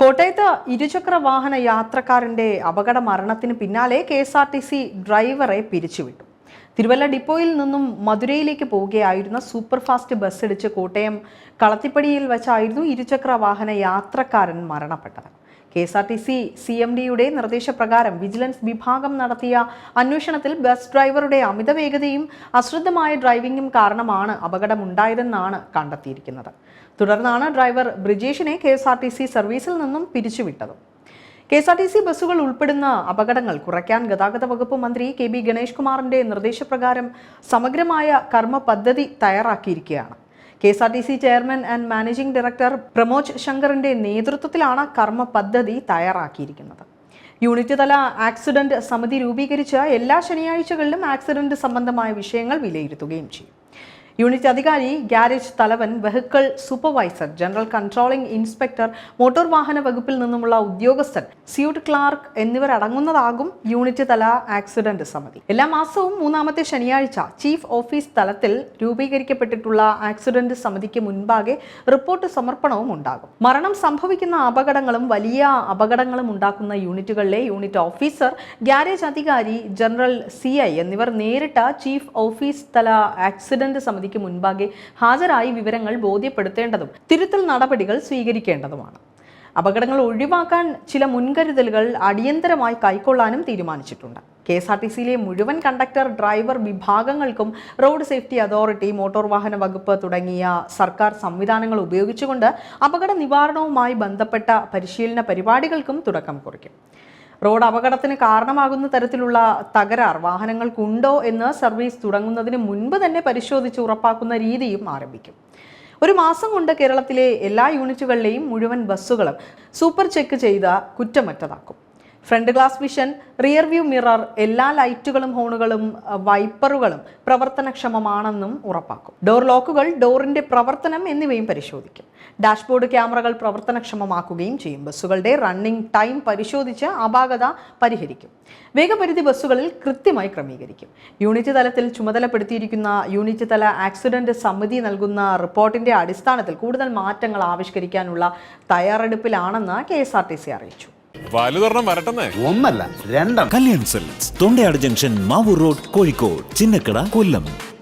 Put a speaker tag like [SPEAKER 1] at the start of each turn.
[SPEAKER 1] കോട്ടയത്ത് ഇരുചക്ര വാഹന യാത്രക്കാരന്റെ അപകട മരണത്തിന് പിന്നാലെ K S R T C ഡ്രൈവറെ പിരിച്ചുവിട്ടു. തിരുവല്ല ഡിപ്പോയിൽ നിന്നും മധുരയിലേക്ക് പോവുകയായിരുന്ന സൂപ്പർ ഫാസ്റ്റ് ബസ് ഇടിച്ച് കോട്ടയം കളത്തിപ്പടിയിൽ വെച്ചായിരുന്നു ഇരുചക്ര വാഹന യാത്രക്കാരൻ മരണപ്പെട്ടത്. K S R T C C M ഡിയുടെ നിർദ്ദേശപ്രകാരം വിജിലൻസ് വിഭാഗം നടത്തിയ അന്വേഷണത്തിൽ ബസ് ഡ്രൈവറുടെ അമിത വേഗതയും അശ്രദ്ധമായ ഡ്രൈവിംഗും കാരണമാണ് അപകടമുണ്ടായതെന്നാണ് കണ്ടെത്തിയിരിക്കുന്നത്. തുടർന്നാണ് driver ബ്രിജേഷിനെ K S R T C സർവീസിൽ നിന്നും പിരിച്ചുവിട്ടത്. K S R T C ബസ്സുകൾ ഉൾപ്പെടുന്ന അപകടങ്ങൾ കുറയ്ക്കാൻ ഗതാഗത വകുപ്പ് മന്ത്രി കെ ബി ഗണേഷ് കുമാറിന്റെ നിർദ്ദേശപ്രകാരം സമഗ്രമായ കർമ്മ പദ്ധതി തയ്യാറാക്കിയിരിക്കുകയാണ്. K S R T C chairman and managing director Pramod ശങ്കറിന്റെ നേതൃത്വത്തിലാണ് കർമ്മ പദ്ധതി തയ്യാറാക്കിയിരിക്കുന്നത്. യൂണിറ്റ് തല ആക്സിഡന്റ് സമിതി രൂപീകരിച്ച് എല്ലാ ശനിയാഴ്ചകളിലും ആക്സിഡന്റ് സംബന്ധമായ വിഷയങ്ങൾ വിലയിരുത്തുകയും ചെയ്യും. യൂണിറ്റ് അധികാരി ഗ്യാരേജ് തലവൻ vehicle supervisor general controlling inspector motor വാഹന വകുപ്പിൽ നിന്നുമുള്ള ഉദ്യോഗസ്ഥൻ സ്യൂട്ട് ക്ലാർക്ക് എന്നിവരടങ്ങുന്നതാകും യൂണിറ്റ് തല ആക്സിഡന്റ് സമിതി. എല്ലാ മാസവും മൂന്നാമത്തെ ശനിയാഴ്ച ചീഫ് ഓഫീസ് തലത്തിൽ രൂപീകരിക്കപ്പെട്ടിട്ടുള്ള ആക്സിഡന്റ് സമിതിക്ക് മുൻപാകെ റിപ്പോർട്ട് സമർപ്പണവും ഉണ്ടാകും. മരണം സംഭവിക്കുന്ന അപകടങ്ങളും വലിയ അപകടങ്ങളും ഉണ്ടാക്കുന്ന യൂണിറ്റുകളിലെ യൂണിറ്റ് ഓഫീസർ ഗ്യാരേജ് അധികാരി ജനറൽ സി എന്നിവർ നേരിട്ട് ചീഫ് ഓഫീസ് തല ആക്സിഡന്റ് സമിതിക്ക് മുൻപാകെ ഹാജരായി വിവരങ്ങൾ ബോധ്യപ്പെടുത്തേണ്ടതും തിരുത്തൽ നടപടികൾ സ്വീകരിക്കേണ്ടതുമാണ്. അപകടങ്ങൾ ഒഴിവാക്കാൻ ചില മുൻകരുതലുകൾ അടിയന്തരമായി കൈക്കൊള്ളാനും തീരുമാനിച്ചിട്ടുണ്ട്. കെ എസ് ആർ ടി സിയിലെ മുഴുവൻ കണ്ടക്ടർ ഡ്രൈവർ വിഭാഗങ്ങൾക്കും റോഡ് സേഫ്റ്റി അതോറിറ്റി മോട്ടോർ വാഹന വകുപ്പ് തുടങ്ങിയ സർക്കാർ സംവിധാനങ്ങൾ ഉപയോഗിച്ചുകൊണ്ട് അപകട നിവാരണവുമായി ബന്ധപ്പെട്ട പരിശീലന പരിപാടികൾക്കും തുടക്കം കുറിക്കും. റോഡ് അപകടത്തിന് കാരണമാകുന്ന തരത്തിലുള്ള തകരാർ വാഹനങ്ങൾക്കുണ്ടോ എന്ന് സർവീസ് തുടങ്ങുന്നതിന് മുൻപ് തന്നെ പരിശോധിച്ച് ഉറപ്പാക്കുന്ന രീതിയും ആരംഭിക്കും. ഒരു മാസം കൊണ്ട് കേരളത്തിലെ എല്ലാ യൂണിറ്റുകളിലെയും മുഴുവൻ ബസ്സുകളും സൂപ്പർ ചെക്ക് ചെയ്ത കുറ്റമറ്റതാക്കും. Front glass vision rear view mirror എല്ലാ ലൈറ്റുകളും ഹോണുകളും വൈപ്പറുകളും പ്രവർത്തനക്ഷമമാണെന്നും ഉറപ്പാക്കും. ഡോർ ലോക്കുകൾ ഡോറിന്റെ പ്രവർത്തനം എന്നിവയും പരിശോധിക്കും. ഡാഷ്ബോർഡ് ക്യാമറകൾ പ്രവർത്തനക്ഷമമാക്കുകയും ചെയ്യും. ബസ്സുകളുടെ റണ്ണിംഗ് ടൈം പരിശോധിച്ച് അപാകത പരിഹരിക്കും. വേഗപരിധി ബസ്സുകളിൽ കൃത്യമായി ക്രമീകരിക്കും. യൂണിറ്റ് തലത്തിൽ ചുമതലപ്പെടുത്തിയിരിക്കുന്ന യൂണിറ്റ് തല ആക്സിഡന്റ് സമിതി നൽകുന്ന റിപ്പോർട്ടിന്റെ അടിസ്ഥാനത്തിൽ കൂടുതൽ മാറ്റങ്ങൾ ആവിഷ്കരിക്കാനുള്ള തയ്യാറെടുപ്പിലാണെന്ന് കെ അറിയിച്ചു.
[SPEAKER 2] വലുതൊരെണ്ണം വരട്ടെന്നേ.
[SPEAKER 3] ഒന്നല്ല രണ്ടെണ്ണം.
[SPEAKER 4] Kalyan silks Thondayad junction Mavoor road Kozhikode Chinnakada Kollam.